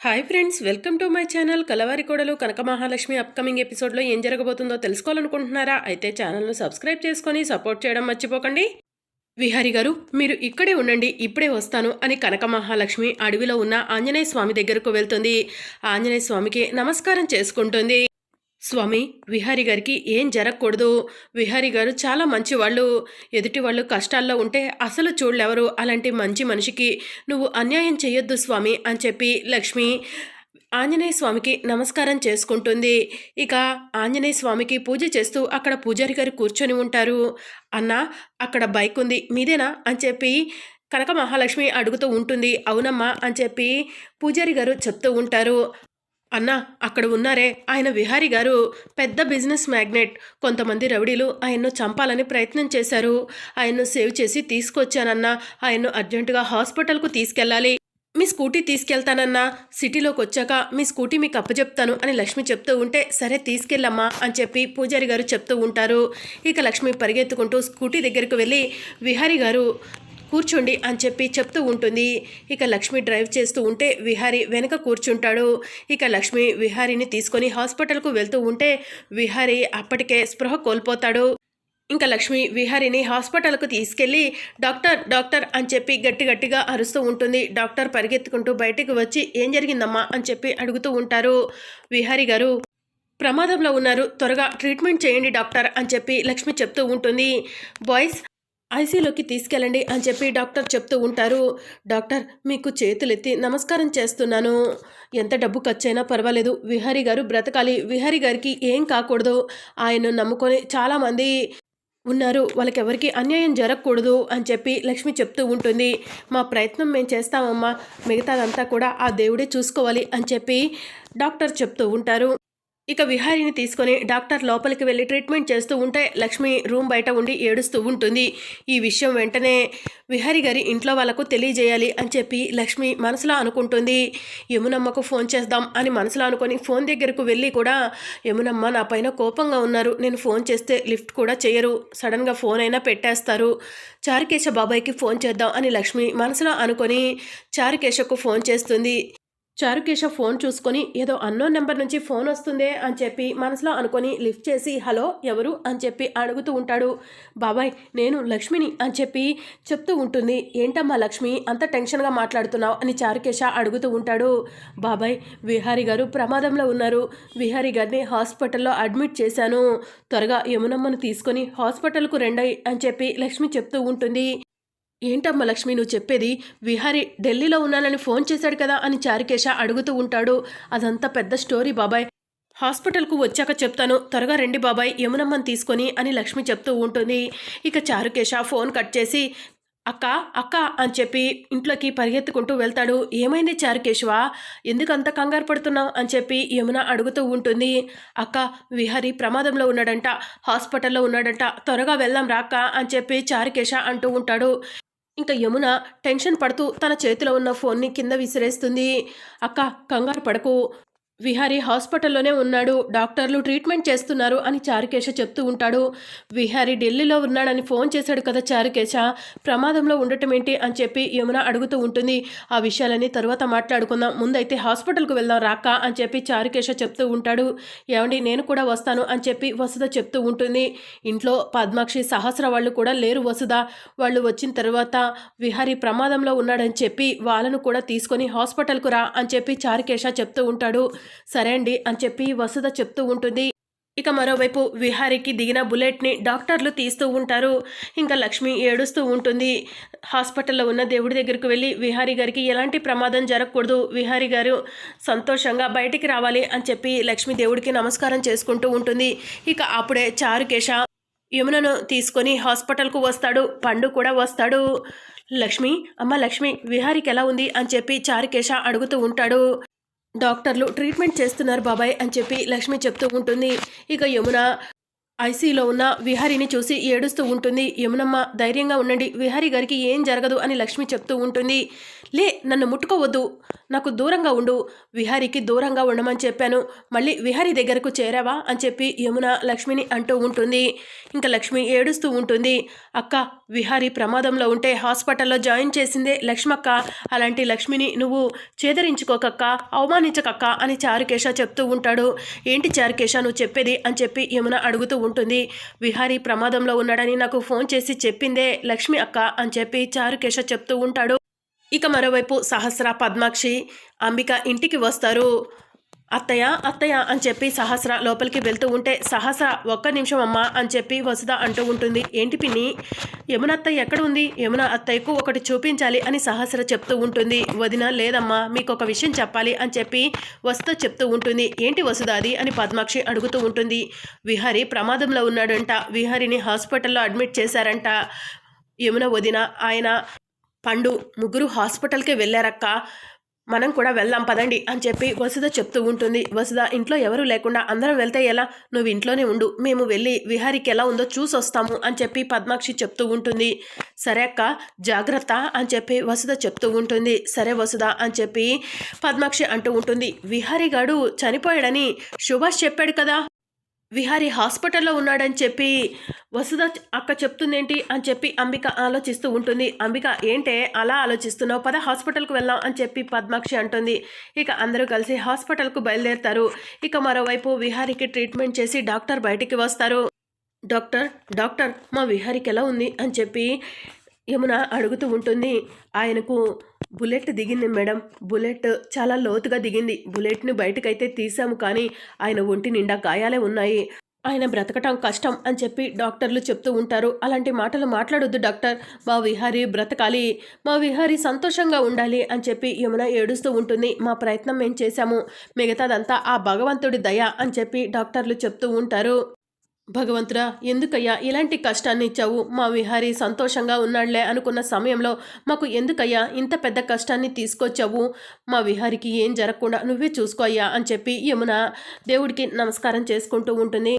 Hi friends welcome to my channel Kalavari Kodalu Kanaka Mahalakshmi upcoming ఎపిసోడ్లో ఏం జరగబోతుందో తెలుసుకోవాలనుకుంటున్నారా? అయితే ఛానల్ను సబ్స్క్రైబ్ చేసుకొని సపోర్ట్ చేయడం మర్చిపోకండి. విహారి గారు మీరు ఇక్కడే ఉండండి ఇప్పుడే వస్తాను అని కనక మహాలక్ష్మి అడవిలో ఉన్న ఆంజనేయ స్వామి దగ్గరకు వెళ్తుంది. ఆంజనేయ స్వామికి నమస్కారం చేసుకుంటుంది. స్వామి విహారి గారికి ఏం జరగకూడదు. విహారి గారు చాలా మంచివాళ్ళు. ఎదుటి వాళ్ళు కష్టాల్లో ఉంటే అసలు చూడలేవరు. అలాంటి మంచి మనిషికి నువ్వు అన్యాయం చేయొద్దు స్వామి అని చెప్పి లక్ష్మి ఆంజనేయ స్వామికి నమస్కారం చేసుకుంటుంది. ఇక ఆంజనేయ స్వామికి పూజ చేస్తూ అక్కడ పూజారి గారు కూర్చొని ఉంటారు. అన్న అక్కడ బైక్ ఉంది. మీదేనా? అని చెప్పి కనక మహాలక్ష్మి అడుగుతూ ఉంటుంది. అవునమ్మా అని చెప్పి పూజారి గారు చెప్తూ ఉంటారు. అన్నా అక్కడ ఉన్నారే. ఆయన విహారి గారు పెద్ద బిజినెస్ మ్యాగ్నెట్. కొంతమంది రౌడీలు ఆయన్ను చంపాలని ప్రయత్నం చేశారు. ఆయన్ను సేవ్ చేసి తీసుకొచ్చానన్నా. ఆయన్ను అర్జెంటుగా హాస్పిటల్కు తీసుకెళ్ళాలి. మీ స్కూటీ తీసుకెళ్తానన్నా. సిటీలోకి వచ్చాక మీ స్కూటీ మీకు అప్పచెప్తాను అని లక్ష్మి చెప్తూ ఉంటే సరే తీసుకెళ్ళమ్మా అని చెప్పి పూజారి గారు చెప్తూ ఉంటారు. ఇక లక్ష్మి పరిగెత్తుకుంటూ స్కూటీ దగ్గరకు వెళ్ళి విహారి గారు కూర్చోండి అని చెప్పి చెప్తూ ఉంటుంది. ఇక లక్ష్మి డ్రైవ్ చేస్తూ ఉంటే విహారి వెనక కూర్చుంటాడు. ఇక లక్ష్మి విహారిని తీసుకొని హాస్పిటల్కు వెళ్తూ ఉంటే విహారి అప్పటికే స్పృహ కోల్పోతాడు. ఇంకా లక్ష్మి విహారిని హాస్పిటల్కు తీసుకెళ్ళి డాక్టర్ డాక్టర్ అని చెప్పి గట్టి గట్టిగా అరుస్తూ ఉంటుంది. డాక్టర్ పరిగెత్తుకుంటూ బయటికి వచ్చి ఏం జరిగిందమ్మా అని చెప్పి అడుగుతూ ఉంటారు. విహారి గారు ప్రమాదంలో ఉన్నారు త్వరగా ట్రీట్మెంట్ చేయండి డాక్టర్ అని చెప్పి లక్ష్మి చెప్తూ ఉంటుంది. బాయ్స్ ఐసీలోకి తీసుకెళ్ళండి అని చెప్పి డాక్టర్ చెప్తూ ఉంటారు. డాక్టర్ మీకు చేతులెత్తి నమస్కారం చేస్తున్నాను. ఎంత డబ్బు ఖర్చైనా పర్వాలేదు. విహారీ గారు బ్రతకాలి. విహారీ గారికి ఏం కాకూడదు. ఆయన నమ్ముకొని చాలామంది ఉన్నారు. వాళ్ళకెవరికి అన్యాయం జరగకూడదు అని చెప్పి లక్ష్మి చెప్తూ ఉంటుంది. మా ప్రయత్నం మేము చేస్తామమ్మా. మిగతాదంతా కూడా ఆ దేవుడే చూసుకోవాలి అని చెప్పి డాక్టర్ చెప్తూ ఉంటారు. ఇక విహారిని తీసుకొని డాక్టర్ లోపలికి వెళ్ళి ట్రీట్మెంట్ చేస్తూ ఉంటే లక్ష్మి రూమ్ బయట ఉండి ఏడుస్తూ ఉంటుంది. ఈ విషయం వెంటనే విహారి గారి ఇంట్లో వాళ్ళకు తెలియజేయాలి అని చెప్పి లక్ష్మి మనసులో అనుకుంటుంది. యమునమ్మకు ఫోన్ చేద్దాం అని మనసులో అనుకొని ఫోన్ దగ్గరకు వెళ్ళి కూడా యమునమ్మ నా పైన కోపంగా ఉన్నారు. నేను ఫోన్ చేస్తే లిఫ్ట్ కూడా చేయరు. సడన్గా ఫోన్ అయినా పెట్టేస్తారు. చారుకేశ బాబాయ్కి ఫోన్ చేద్దాం అని లక్ష్మి మనసులో అనుకొని చారుకేశకు ఫోన్ చేస్తుంది. చారుకేశ ఫోన్ చూసుకొని ఏదో అన్నో నెంబర్ నుంచి ఫోన్ వస్తుందే అని చెప్పి మనసులో అనుకొని లిఫ్ట్ చేసి హలో ఎవరు? అని చెప్పి అడుగుతూ ఉంటాడు. బాబాయ్ నేను లక్ష్మిని అని చెప్పి చెప్తూ ఉంటుంది. ఏంటమ్మా లక్ష్మి అంత టెన్షన్గా మాట్లాడుతున్నావు అని చారుకేశ అడుగుతూ ఉంటాడు. బాబాయ్ విహారీ గారు ప్రమాదంలో ఉన్నారు. విహారీ గారిని హాస్పిటల్లో అడ్మిట్ చేశాను. త్వరగా యమునమ్మను తీసుకొని హాస్పిటల్కు రెండై అని చెప్పి లక్ష్మి చెప్తూ ఉంటుంది. ఏంటమ్మా లక్ష్మి నువ్వు చెప్పేది? విహారి ఢిల్లీలో ఉన్నానని ఫోన్ చేశాడు కదా అని చారుకేశ అడుగుతూ ఉంటాడు. అదంతా పెద్ద స్టోరీ బాబాయ్. హాస్పిటల్కు వచ్చాక చెప్తాను. త్వరగా రండి బాబాయ్ యమునమ్మని తీసుకొని అని లక్ష్మి చెప్తూ ఉంటుంది. ఇక చారుకేశ ఫోన్ కట్ చేసి అక్క అక్క అని చెప్పి ఇంట్లోకి పరిగెత్తుకుంటూ వెళ్తాడు. ఏమైంది చారుకేశవ? ఎందుకంత కంగారు పడుతున్నావు? అని చెప్పి యమున అడుగుతూ ఉంటుంది. అక్క విహరి ప్రమాదంలో ఉన్నాడంట హాస్పిటల్లో ఉన్నాడంట త్వరగా వెళ్దాం రాక్క అని చెప్పి చారుకేశ అంటూ ఉంటాడు. ఇంకా యమున టెన్షన్ పడుతూ తన చేతిలో ఉన్న ఫోన్ని కింద విసిరేస్తుంది. అక్క కంగారు పడకు. విహారి హాస్పిటల్లోనే ఉన్నాడు. డాక్టర్లు ట్రీట్మెంట్ చేస్తున్నారు అని చారుకేశ చెప్తూ ఉంటాడు. విహారి ఢిల్లీలో ఉన్నాడని ఫోన్ చేశాడు కదా చారుకేశ. ప్రమాదంలో ఉండటం ఏంటి అని చెప్పి యమున అడుగుతూ ఉంటుంది. ఆ విషయాలన్నీ తర్వాత మాట్లాడుకుందాం. ముందైతే హాస్పిటల్కు వెళ్దాం రాక అని చెప్పి చారుకేశ చెప్తూ ఉంటాడు. ఏమండి నేను కూడా వస్తాను అని చెప్పి వసుధ చెప్తూ ఉంటుంది. ఇంట్లో పద్మాక్షి సహస్ర వాళ్ళు కూడా లేరు వసుధ. వాళ్ళు వచ్చిన తర్వాత విహారి ప్రమాదంలో ఉన్నాడని చెప్పి వాళ్ళను కూడా తీసుకొని హాస్పిటల్కు రా అని చెప్పి చారుకేశ చెప్తూ ఉంటాడు. సరే అండి అని చెప్పి వసుధ చెప్తూ ఉంటుంది. ఇక మరోవైపు విహారీకి దిగిన బుల్లెట్ని డాక్టర్లు తీస్తూ ఉంటారు. ఇంకా లక్ష్మి ఏడుస్తూ ఉంటుంది. హాస్పిటల్లో ఉన్న దేవుడి దగ్గరకు వెళ్ళి విహారీ గారికి ఎలాంటి ప్రమాదం జరగకూడదు. విహారీ గారు సంతోషంగా బయటికి రావాలి అని చెప్పి లక్ష్మి దేవుడికి నమస్కారం చేసుకుంటూ ఉంటుంది. ఇక అప్పుడే చారుకేశ యమునను తీసుకొని హాస్పిటల్కు వస్తాడు. పండు కూడా వస్తాడు. లక్ష్మి అమ్మ లక్ష్మి విహారీకి ఎలా ఉంది? అని చెప్పి చారుకేశ అడుగుతూ ఉంటాడు. డాక్టర్లు ట్రీట్మెంట్ చేస్తున్నారు బాబాయ్ అని చెప్పి లక్ష్మి చెప్తూ ఉంటుంది. ఇక యమున ఐసీలో ఉన్న విహారిని చూసి ఏడుస్తూ ఉంటుంది. యమునమ్మ ధైర్యంగా ఉండండి. విహారి గారికి ఏం జరగదు అని లక్ష్మి చెప్తూ ఉంటుంది. లే నన్ను ముట్టుకోవద్దు. నాకు దూరంగా ఉండు. విహారీకి దూరంగా ఉండమని చెప్పాను. మళ్ళీ విహారీ దగ్గరకు చేరావా అని చెప్పి యమున లక్ష్మిని అంటూ ఉంటుంది. ఇంకా లక్ష్మి ఏడుస్తూ ఉంటుంది. అక్క విహారీ ప్రమాదంలో ఉంటే హాస్పిటల్లో జాయిన్ చేసిందే లక్ష్మక్క. అలాంటి లక్ష్మిని నువ్వు చేదరించుకోకక్క అవమానించకక్క అని చారుకేశ చెప్తూ ఉంటాడు. ఏంటి చారుకేశ నువ్వు చెప్పేది అని చెప్పి యమున అడుగుతూ ఉంటుంది. విహారీ ప్రమాదంలో ఉన్నాడని నాకు ఫోన్ చేసి చెప్పిందే లక్ష్మి అక్క అని చెప్పి చారుకేశ చెప్తూ ఉంటాడు. ఇక మరోవైపు సహస్ర పద్మాక్షి అంబిక ఇంటికి వస్తారు. అత్తయ్య అత్తయ్య అని చెప్పి సహస్ర లోపలికి వెళ్తూ ఉంటే సహస్ర ఒక్క నిమిషం అమ్మా అని చెప్పి వసుధ అంటూ ఉంటుంది. ఏంటి పిన్ని? యమున అత్తయ్య ఎక్కడ ఉంది యమున అత్తయ్యకు ఒకటి చూపించాలి అని సహస్ర చెప్తూ ఉంటుంది. వదిన లేదమ్మా మీకు ఒక విషయం చెప్పాలి అని చెప్పి వసుధ చెప్తూ ఉంటుంది. ఏంటి వసుధ అది అని పద్మాక్షి అడుగుతూ ఉంటుంది. విహారీ ప్రమాదంలో ఉన్నాడంట. విహారిని హాస్పిటల్లో అడ్మిట్ చేశారంట. యమున వదిన ఆయన పండు ముగ్గురు హాస్పిటల్కి వెళ్ళారక్క. మనం కూడా వెళ్దాం పదండి అని చెప్పి వసుధ చెప్తూ ఉంటుంది. వసుధ ఇంట్లో ఎవరు లేకుండా అందరం వెళ్తే ఎలా? నువ్వు ఇంట్లోనే ఉండు. మేము వెళ్ళి విహారికి ఎలా ఉందో చూసి వస్తాము అని చెప్పి పద్మాక్షి చెప్తూ ఉంటుంది. సరే అక్క జాగ్రత్త అని చెప్పి వసుధ చెప్తూ ఉంటుంది. సరే వసుధ అని చెప్పి పద్మాక్షి అంటూ ఉంటుంది. విహారీ గాడు చనిపోయాడని సుభాష్ చెప్పాడు కదా. విహారి హాస్పిటల్లో ఉన్నాడని చెప్పి వసుధ అక్క చెప్తుందేంటి అని చెప్పి అంబిక ఆలోచిస్తూ ఉంటుంది. అంబిక ఏంటే అలా ఆలోచిస్తున్నావు? పద హాస్పిటల్కు వెళ్దాం అని చెప్పి పద్మాక్షి అంటుంది. ఇక అందరూ కలిసి హాస్పిటల్కు బయలుదేరుతారు. ఇక మరోవైపు విహారీకి ట్రీట్మెంట్ చేసి డాక్టర్ బయటికి వస్తారు. డాక్టర్ డాక్టర్ మా విహారీకి ఎలా ఉంది? అని చెప్పి యమున అడుగుతూ ఉంటుంది ఆయనకు బుల్లెట్ దిగింది మేడం. బుల్లెట్ చాలా లోతుగా దిగింది. బుల్లెట్ని బయటకైతే తీసాము కానీ ఆయన ఒంటి నిండా గాయాలే ఉన్నాయి. ఆయన బ్రతకటం కష్టం అని చెప్పి డాక్టర్లు చెప్తూ ఉంటారు. అలాంటి మాటలు మాట్లాడొద్దు డాక్టర్. మా విహారీ బ్రతకాలి. మా విహారీ సంతోషంగా ఉండాలి అని చెప్పి యమున ఏడుస్తూ ఉంటుంది. మా ప్రయత్నం మేము చేశాము. మిగతాదంతా ఆ భగవంతుడి దయ అని చెప్పి డాక్టర్లు చెప్తూ ఉంటారు. భగవంతుడా ఎందుకయ్యా ఇలాంటి కష్టాన్ని ఇచ్చావు? మా విహారీ సంతోషంగా ఉన్నాడులే అనుకున్న సమయంలో మాకు ఎందుకయ్యా ఇంత పెద్ద కష్టాన్ని తీసుకొచ్చావు? మా విహారికి ఏం జరగకుండా నువ్వే చూసుకో అయ్యా అని చెప్పి యమున దేవుడికి నమస్కారం చేసుకుంటూ ఉంటుంది.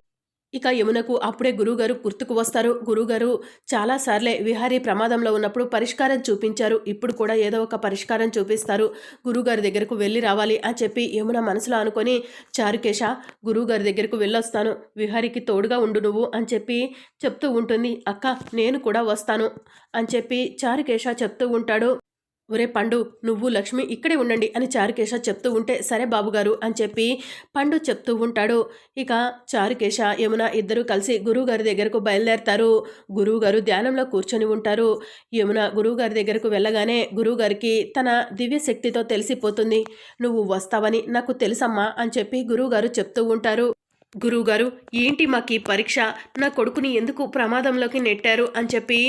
ఇక యమునకు అప్పుడే గురుగారు గుర్తుకు వస్తారు. గురుగారు చాలాసార్లే విహారీ ప్రమాదంలో ఉన్నప్పుడు పరిష్కారం చూపించారు. ఇప్పుడు కూడా ఏదో ఒక పరిష్కారం చూపిస్తారు. గురుగారి దగ్గరకు వెళ్ళి రావాలి అని చెప్పి యమున మనసులో అనుకొని చారుకేశ గురుగారి దగ్గరకు వెళ్ళొస్తాను. విహారీకి తోడుగా ఉండు నువ్వు అని చెప్పి చెప్తూ ఉంటుంది. అక్క నేను కూడా వస్తాను అని చెప్పి చారుకేశ చెప్తూ ఉంటాడు. ఒరే పండు నువ్వు లక్ష్మి ఇక్కడే ఉండండి అని చారుకేశ చెప్తూ ఉంటే సరే బాబుగారు అని చెప్పి పండు చెప్తూ ఉంటాడు. ఇక చారుకేశ యమున ఇద్దరు కలిసి గురువుగారి దగ్గరకు బయలుదేరతారు. గురువుగారు ధ్యానంలో కూర్చొని ఉంటారు. యమున గురువుగారి దగ్గరకు వెళ్ళగానే గురువుగారికి తన దివ్య శక్తితో తెలిసిపోతుంది. నువ్వు వస్తావని నాకు తెలుసమ్మా అని చెప్పి గురువుగారు చెప్తూ ఉంటారు. గురువుగారు ఏంటి మాకు ఈ పరీక్ష? నా కొడుకుని ఎందుకు ప్రమాదంలోకి నెట్టారు? అని చెప్పి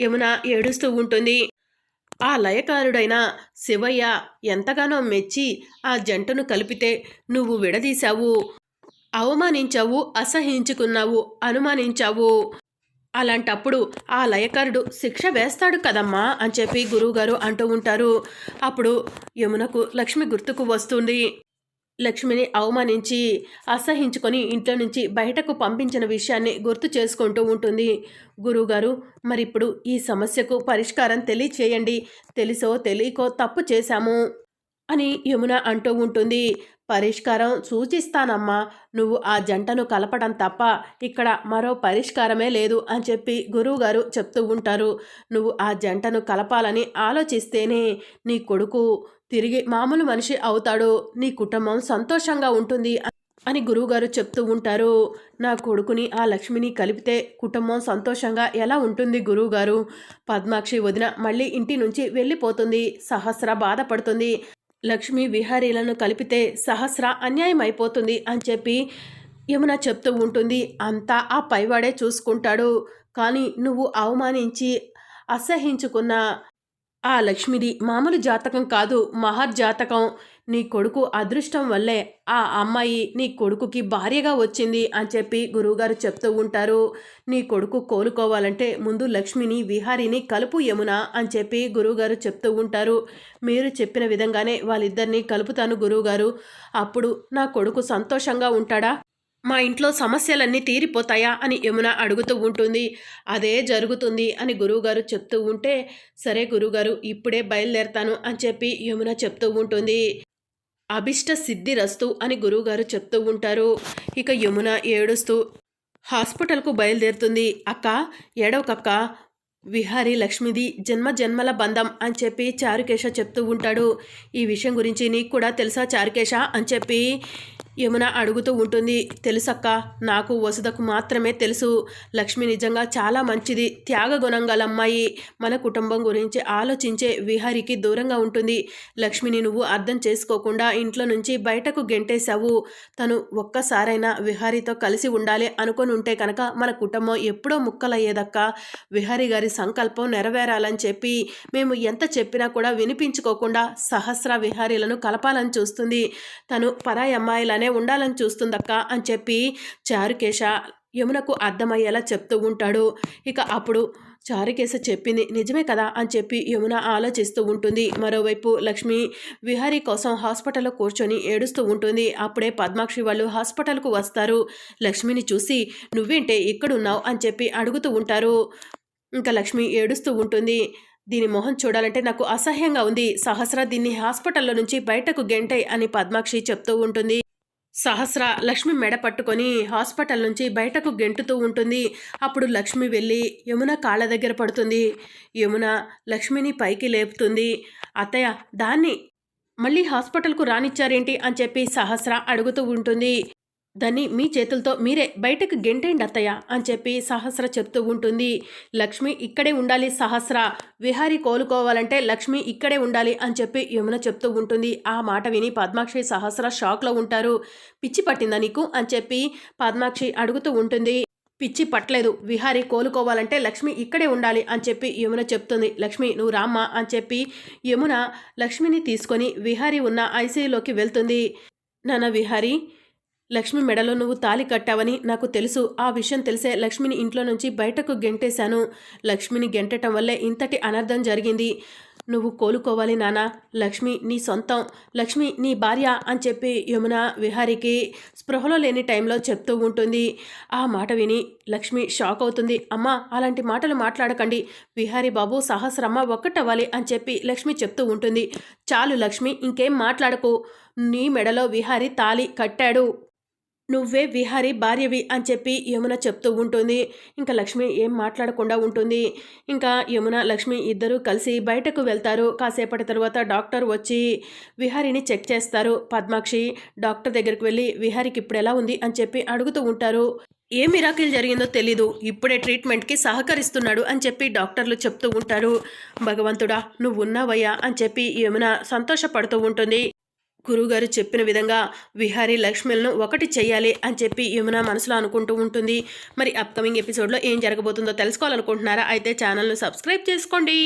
యమున ఏడుస్తూ ఉంటుంది. ఆ లయకారుడైన శివయ్య ఎంతగానో మెచ్చి ఆ జంటను కలిపితే నువ్వు విడదీశావు. అవమానించావు అసహించుకున్నావు అనుమానించావు. అలాంటప్పుడు ఆ లయకారుడు శిక్ష వేస్తాడు కదమ్మా అని చెప్పి గురువుగారు అంటూ ఉంటారు. అప్పుడు యమునకు లక్ష్మి గుర్తుకు వస్తుంది. లక్ష్మిని అవమానించి అసహించుకొని ఇంట్లో నుంచి బయటకు పంపించిన విషయాన్ని గుర్తు చేసుకుంటూ ఉంటుంది. గురువుగారు మరిప్పుడు ఈ సమస్యకు పరిష్కారం తెలియచేయండి. తెలుసో తెలియకో తప్పు చేశాము. అని యమున అంటూ ఉంటుంది. పరిష్కారం సూచిస్తానమ్మా. నువ్వు ఆ జంటను కలపడం తప్ప ఇక్కడ మరో పరిష్కారమే లేదు అని చెప్పి గురువుగారు చెప్తూ ఉంటారు. నువ్వు ఆ జంటను కలపాలని ఆలోచిస్తేనే నీ కొడుకు తిరిగి మామూలు మనిషి అవుతాడు. నీ కుటుంబం సంతోషంగా ఉంటుంది అని గురువుగారు చెప్తూ ఉంటారు. నా కొడుకుని ఆ లక్ష్మిని కలిపితే కుటుంబం సంతోషంగా ఎలా ఉంటుంది గురువుగారు? పద్మాక్షి వదిన మళ్ళీ ఇంటి నుంచి వెళ్ళిపోతుంది. సహస్ర బాధపడుతుంది. లక్ష్మి విహారీలను కలిపితే సహస్ర అన్యాయం అయిపోతుంది అని చెప్పి యమున చెప్తూ ఉంటుంది. అంతా ఆ పైవాడే చూసుకుంటాడు. కానీ నువ్వు అవమానించి అసహించుకున్న ఆ లక్ష్మిది మామూలు జాతకం కాదు మహర్ జాతకం. నీ కొడుకు అదృష్టం వల్లే ఆ అమ్మాయి నీ కొడుకుకి భార్యగా వచ్చింది అని చెప్పి గురువుగారు చెప్తూ ఉంటారు. నీ కొడుకు కోలుకోవాలంటే ముందు లక్ష్మిని విహారిని కలుపు యమున అని చెప్పి గురువుగారు చెప్తూ ఉంటారు. మీరు చెప్పిన విధంగానే వాళ్ళిద్దరినీ కలుపుతాను గురువుగారు. అప్పుడు నా కొడుకు సంతోషంగా ఉంటాడా? మా ఇంట్లో సమస్యలన్నీ తీరిపోతాయా? అని యమున అడుగుతూ ఉంటుంది. అదే జరుగుతుంది అని గురువుగారు చెప్తూ ఉంటే సరే గురువుగారు ఇప్పుడే బయలుదేరతాను అని చెప్పి యమున చెప్తూ ఉంటుంది. అభిష్ట సిద్ధి రస్తు అని గురువుగారు చెప్తూ ఉంటారు. ఇక యమున ఏడుస్తూ హాస్పిటల్కు బయలుదేరుతుంది. అక్క ఏడవకక్క. విహారీ లక్ష్మిది జన్మ జన్మల బంధం అని చెప్పి చారుకేశ చెప్తూ ఉంటాడు. ఈ విషయం గురించి నీకు కూడా తెలుసా చారుకేశ? అని చెప్పి యమున అడుగుతూ ఉంటుంది తెలుసక్క? నాకు వసుదకు మాత్రమే తెలుసు. లక్ష్మి నిజంగా చాలా మంచిది. త్యాగగుణం గల అమ్మాయి. మన కుటుంబం గురించి ఆలోచించే విహారికి దూరంగా ఉంటుంది. లక్ష్మిని నువ్వు అర్థం చేసుకోకుండా ఇంట్లో నుంచి బయటకు గెంటేశావు. తను ఒక్కసారైనా విహారీతో కలిసి ఉండాలి అనుకొని ఉంటే కనుక మన కుటుంబం ఎప్పుడో ముక్కలయ్యేదక్క. విహారీ గారి సంకల్పం నెరవేరాలని చెప్పి మేము ఎంత చెప్పినా కూడా వినిపించుకోకుండా సహస్ర విహారీలను కలపాలని చూస్తుంది. తను పరాయి అమ్మాయిలనే ఉండాలని చూస్తుందక్క అని చెప్పి చారుకేశ యమునకు అర్థమయ్యేలా చెప్తూ ఉంటాడు. ఇక అప్పుడు చారుకేశ చెప్పింది నిజమే కదా అని చెప్పి యమున ఆలోచిస్తూ ఉంటుంది. మరోవైపు లక్ష్మి విహారీ కోసం హాస్పిటల్లో కూర్చొని ఏడుస్తూ ఉంటుంది. అప్పుడే పద్మాక్షి వాళ్ళు హాస్పిటల్కు వస్తారు. లక్ష్మిని చూసి నువ్వేంటే ఇక్కడున్నావు అని చెప్పి అడుగుతూ ఉంటారు. ఇంకా లక్ష్మి ఏడుస్తూ ఉంటుంది. దీని మొహం చూడాలంటే నాకు అసహ్యంగా ఉంది. సహస్ర దీన్ని హాస్పిటల్లో నుంచి బయటకు గెంటై అని పద్మాక్షి చెప్తూ ఉంటుంది. సహస్ర లక్ష్మి మెడ పట్టుకొని హాస్పిటల్ నుంచి బయటకు గెంటుతూ ఉంటుంది. అప్పుడు లక్ష్మి వెళ్ళి యమున కాళ్ళ దగ్గర పడుతుంది. యమున లక్ష్మిని పైకి లేపుతుంది. అత్తయ్య దాన్ని మళ్ళీ హాస్పిటల్కు రానిచ్చారేంటి? అని చెప్పి సహస్ర అడుగుతూ ఉంటుంది. దాన్ని మీ చేతులతో మీరే బయటకు గెంటేయండి అత్తయ్య అని చెప్పి సహస్ర చెప్తూ ఉంటుంది. లక్ష్మి ఇక్కడే ఉండాలి సహస్ర. విహారి కోలుకోవాలంటే లక్ష్మి ఇక్కడే ఉండాలి అని చెప్పి యమున చెప్తూ ఉంటుంది. ఆ మాట విని పద్మాక్షి సహస్ర షాక్లో ఉంటారు. పిచ్చి పట్టిందా నీకు? అని చెప్పి పద్మాక్షి అడుగుతూ ఉంటుంది. పిచ్చి పట్టలేదు. విహారి కోలుకోవాలంటే లక్ష్మి ఇక్కడే ఉండాలి అని చెప్పి యమున చెప్తుంది. లక్ష్మి నువ్వు రామ్మా అని చెప్పి యమున లక్ష్మిని తీసుకొని విహారి ఉన్న ఐసీయూలోకి వెళ్తుంది. నాన్న విహారీ లక్ష్మి మెడలో నువ్వు తాలి కట్టావని నాకు తెలుసు. ఆ విషయం తెలిసే లక్ష్మిని ఇంట్లో నుంచి బయటకు గెంటేశాను. లక్ష్మిని గెంటటం వల్లే ఇంతటి అనర్థం జరిగింది. నువ్వు కోలుకోవాలి నానా. లక్ష్మి నీ సొంతం. లక్ష్మి నీ భార్య అని చెప్పి యమున విహారికి స్పృహలో లేని టైంలో చెప్తూ ఉంటుంది. ఆ మాట విని లక్ష్మి షాక్ అవుతుంది. అమ్మ అలాంటి మాటలు మాట్లాడకండి. విహారీ బాబు సహస్రమ్మ ఒక్కటవ్వాలి అని చెప్పి లక్ష్మి చెప్తూ ఉంటుంది. చాలు లక్ష్మి ఇంకేం మాట్లాడకు. నీ మెడలో విహారీ తాలి కట్టాడు. నువ్వే విహారీ భార్యవి అని చెప్పి యమున చెప్తూ ఉంటుంది. ఇంకా లక్ష్మి ఏం మాట్లాడకుండా ఉంటుంది. ఇంకా యమున లక్ష్మి ఇద్దరూ కలిసి బయటకు వెళ్తారు. కాసేపటి తర్వాత డాక్టర్ వచ్చి విహారీని చెక్ చేస్తారు. పద్మాక్షి డాక్టర్ దగ్గరికి వెళ్ళి విహారీకి ఇప్పుడు ఎలా ఉంది అని చెప్పి అడుగుతూ ఉంటారు. ఏ మిరాకిల్ జరిగిందో తెలీదు. ఇప్పుడే ట్రీట్మెంట్కి సహకరిస్తున్నాడు అని చెప్పి డాక్టర్లు చెప్తూ ఉంటారు. భగవంతుడా నువ్వు ఉన్నావయ్యా అని చెప్పి యమున సంతోషపడుతూ ఉంటుంది. గురువుగారు చెప్పిన విధంగా విహారీ లక్ష్మిలను ఒకటి చేయాలి అని చెప్పి యమున మనసులో అనుకుంటూ ఉంటుంది. మరి అప్కమింగ్ ఎపిసోడ్లో ఏం జరగబోతుందో తెలుసుకోవాలనుకుంటున్నారా? అయితే ఛానల్ను సబ్స్క్రైబ్ చేసుకోండి.